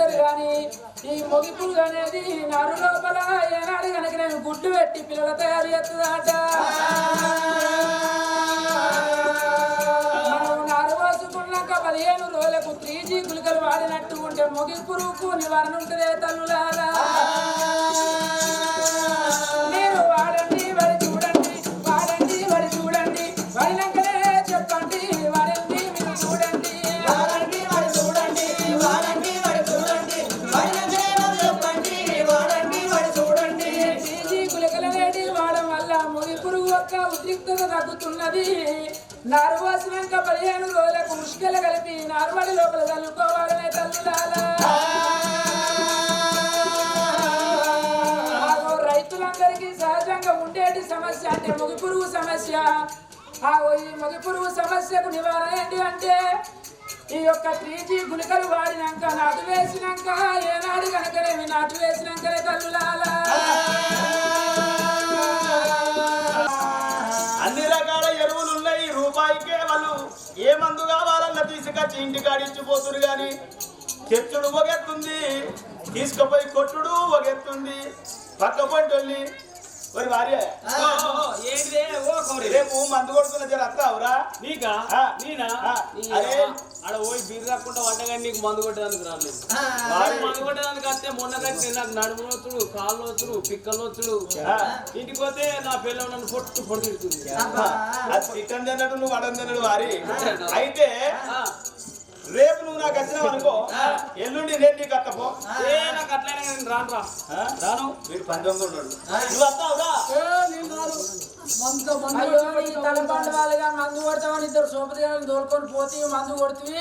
అందరు కానీ ఈ మొగిపురుగు అనేది నరు లోపల ఏనాడు కనుక నేను గుడ్డు పెట్టి పిల్లల తయారు చేస్తుందట. మనం నారు పదిహేను రోజులకు త్రీ జీ గుళికలు వాడినట్టు ఉంటే మొగిపురుకు నివారణ ఉంటుంది తల్లులారా. తగ్గుతున్నది నారు పోసినాక పదిహేను రోజులకు ముష్కలు కలిపి నారుమడి లోపల చల్లుకోవాలనే తల్లులారా రైతులందరికీ సహజంగా ఉండేటి సమస్య అంటే ముగి పురుగు సమస్య. ఆ ఈ ముగి పురుగు సమస్యకు నివారణ ఏంటి అంటే ఈ యొక్క త్రీ జీ గుళికలు వాడినాక నాటు వేసినాక ఏనాడు కనుక నాటు వేసినాక తీసుకొచ్చి ఇంటికాడ కానీ గాని తెచ్చుడు ఒగెత్తుంది తీసుకుపోయి కొట్టుడు ఒగెత్తుంది పక్క పంటల్ని మరి భార్య ఏంటిదే? ఓ కౌరి రేపు మందు కొడుతున్న జర అత్తావురా నీకా? ఆ. నీనా? అరే. ఆడ పోయి బీరు రాకుండా వండగాని నీకు మందు కొట్టడానికి రాలేదు. ఆ, వారి- మందు కొట్టడానికి వస్తే మొన్న కట్టి నాకు నడుము నొచ్చుడు కాళ్ళు నొచ్చుడు పిక్కలు నొచ్చుడు. ఇంటికి పోతే నా పిల్ల నన్ను పొట్టు. అది చికెన్ తిన్నట్టు నువ్వు అడం తిన్నడు వారి. అయితే. రేపు నువ్వు నాకు వచ్చినావు అనుకో ఎల్లుండి నేను నీకు అత్తపో ఏ నాకు నేను రాను రా. రాను? వీడు పంతొమ్మిది ఉన్నాడు నువ్వు తలపండు వాళ్ళుగా మందు కొడతామని ఇద్దరు సోపతిగాలను తోలుకొని పోతే మందు కొడుతుంది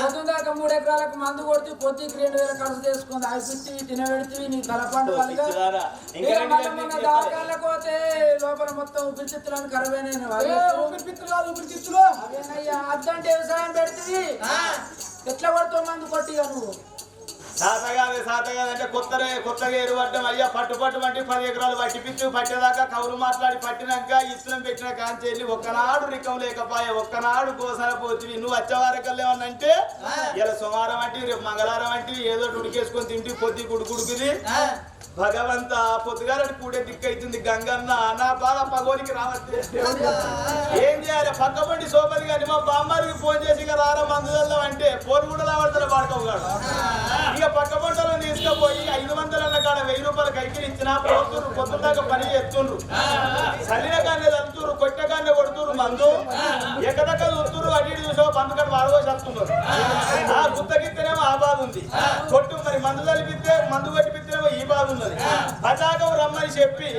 పొద్దున దాకా మూడు ఎకరాలకు మందు కొడుతూ పొద్దుకి రెండు వేల ఖర్చు చేసుకుంది అయిపోయి తినబెడితే నీ తలపండు వాళ్ళుగా. నీకు దాకాలకు పోతే లోపల మొత్తం ఊపిరితిత్తులను కరువైన ఊపిరితిత్తులు ఊపిరితిత్తులు. అవేనయ్యా అద్దంటే వ్యవసాయం పెడుతుంది. ఎట్లా కొడుతావు మందు కొట్టిగా నువ్వు? సాతగాదే అంటే కొత్తరే కొత్తగా ఎరువడ్డం అయ్యా. పట్టు పట్టు వంటి పది ఎకరాలు పట్టి పిచ్చి పట్టేదాకా కౌరు మాట్లాడి పట్టినాక ఇత్తనం పెట్టిన కాంచెల్లి ఒక్కనాడు రికం లేకపాయే ఒక్కనాడు గోసన పోతివి. నువ్వు వచ్చేవారకల్లా ఏమన్నంటే ఇలా సోమవారం అంటే రేపు మంగళవారం అంటే ఏదో ఉడికేసుకొని తింటే పొద్దు గుడుకుడుకుది భగవంత పొద్దుగాల కూడే దిక్కైతుంది గంగన్న. నా బాధ పగోనికి రావట్లే. ఏం చేయాలి? పక్క పండి సోపది కానీ మా బామ్మారికి ఫోన్ చేసి ఇక రారా మందు వెళ్దాం అంటే ఫోన్ కూడా రావడతాడు వాడుకోగాడు ఇక పక్క పంటలను తీసుకుపోయి ఐదు వందల కాడ వెయ్యి రూపాయలు కైకిలు ఇచ్చిన పోతున్నారు పొద్దున్న దాకా పని చేస్తుండ్రు చల్లిన కాన్నే చల్లుతురు కొట్టిన కాన్నే కొడుతురు మందు. ఎక్కడక్క చూస్తున్నారు అటు ఇటు చూసావు పందు కట్ట వాడబోసి వస్తున్నారు. ఆ గుత్తకిత్తేనేమో ఆ బాధ ఉంది కొట్టు మరి మందు కలిపితే మందు బాధ ఉన్నది. పతాకం రమ్మని చెప్పి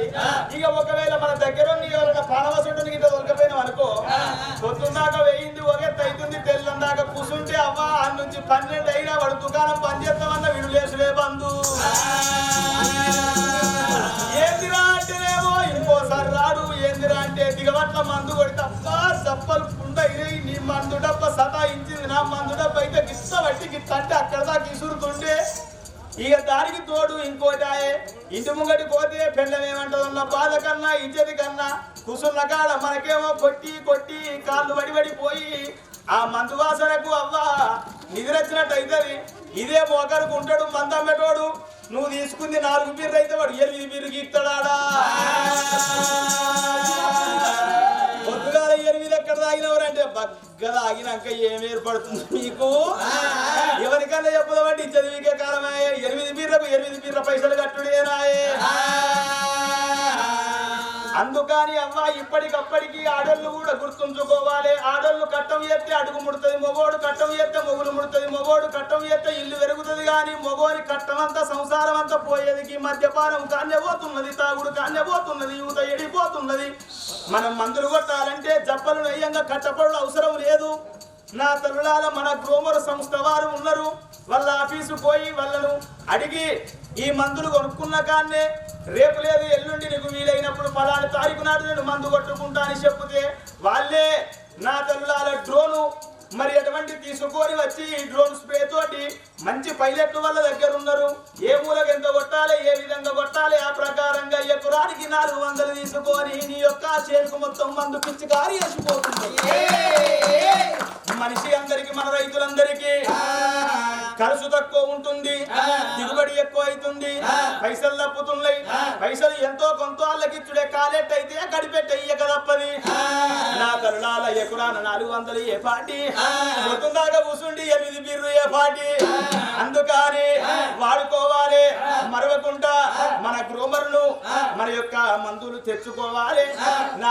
ఇక ఒకవేళ మన దగ్గర ఎవరైనా పానవసుడికి ఇట్లా దొరకపోయినాం అనుకో పొద్దున్నాక వెయ్యింది ఒకెత్త అవుతుంది తెల్లందాక కూసుంటే అవ్వ ఆ నుంచి పన్నెండు అయినా వాడు దుకాణం పని చేస్తామన్న వీడు లేసులే బంధు ఏందిరా అంటేనేమో ఇంకోసారి రాడు ఏందిరా అంటే దిగబట్ల మందు కొడితే అబ్బా దప్పలు కుండ ఇరే నీ మందు డబ్బ సతాయించింది నా మందు డబ్బ అయితే గిట్ట బట్టి గిట్ట అంటే. ఇక దానికి తోడు ఇంకోటి ఇంటి ముంగటి పోతే పెళ్ళం ఏమంటుందన్న బాధ కన్నా ఇజ్జతి కన్నా కుసున్న కాడ మనకేమో కొట్టి కొట్టి కాళ్ళు వడి వడిపోయి ఆ మందు వాసనకు అవ్వా నిద్రచ్చినట్టు అవుతుంది ఇదే ఒకరికి ఉంటాడు మందమ్మటోడు. నువ్వు తీసుకుంది నాలుగు బీర్లు అయితే వాడు ఎనిమిది బీర్లు గీక్తాడా పొద్దుగాల ఎనిమిది ఎక్కడ తాగినవరంటే బగ్గ తాగినాక ఏం ఏర్పడుతుంది మీకు ఎవరికన్నా చెప్పుదామంటే చదివికే కానీ అవ్వ ఇప్పటికప్పటికి ఆడోళ్ళు కూడా గుర్తుంచుకోవాలి. ఆడోళ్ళు కట్టం ఎత్తే అడుగు ముడుతుంది మొగోడు కట్టం ఎత్తే మొగులు ముడుతుంది మొగోడు కట్టం ఎత్తే ఇల్లు పెరుగుతుంది కానీ మొగోని కట్టం అంతా సంసారం అంతా పోయేది ఈ మద్యపానం కాన్యబోతున్నది తాగుడు కాన్యబోతున్నది యువత ఎడిపోతున్నది మనం మందులు కొట్టాలంటే జబ్బలు నయ్యంగా కట్టపడులు అవసరం లేదు. నా తల్లులాల మన గ్రోమర్ సంస్థ వారు ఉన్నారు. వాళ్ళ ఆఫీసు పోయి వాళ్ళను అడిగి ఈ మందులు కొనుక్కున్న కాన్నే రేపు లేదు ఎల్లుండి నీకు వీలైనప్పుడు నాడు నేను మందు కొట్టుకుంటా అని చెప్తే వాళ్ళే నా తల్లులాల డ్రోను మరి ఎటువంటి తీసుకొని వచ్చి ఈ డ్రోన్ స్ప్రే తోటి మంచి పైలట్లు వాళ్ళ దగ్గర ఉన్నారు. ఏ మూలకు ఎంత కొట్టాలి ఏ విధంగా కొట్టాలి ఆ ప్రకారంగా ఎకరానికి నాలుగు వందలు తీసుకొని నీ యొక్క చేరుకు మొత్తం మందు పిచ్చి పిచ్చికారి వేసిపోతుంది ఖర్చు తక్కువ ఉంటుంది దిగుబడి ఎక్కువ అవుతుంది పైసలు తప్పుతున్నాయి. పైసలు ఎంతో కొంత వాళ్ళకిచ్చుడే కాలెట్టయితే గడిపెట్ట ఇయ్యక తప్పది నా కరుణాల ఎకురాన నాలుగు వందలు ఏ పాటి? పొద్దుందాకా కూసుండి ఎనిమిది బిర్రు ఏ పాటి? అందుకని వాడుకోవాలి మరవకుండా మన గ్రోమర్ను మన యొక్క మందులు తెచ్చుకోవాలి. నా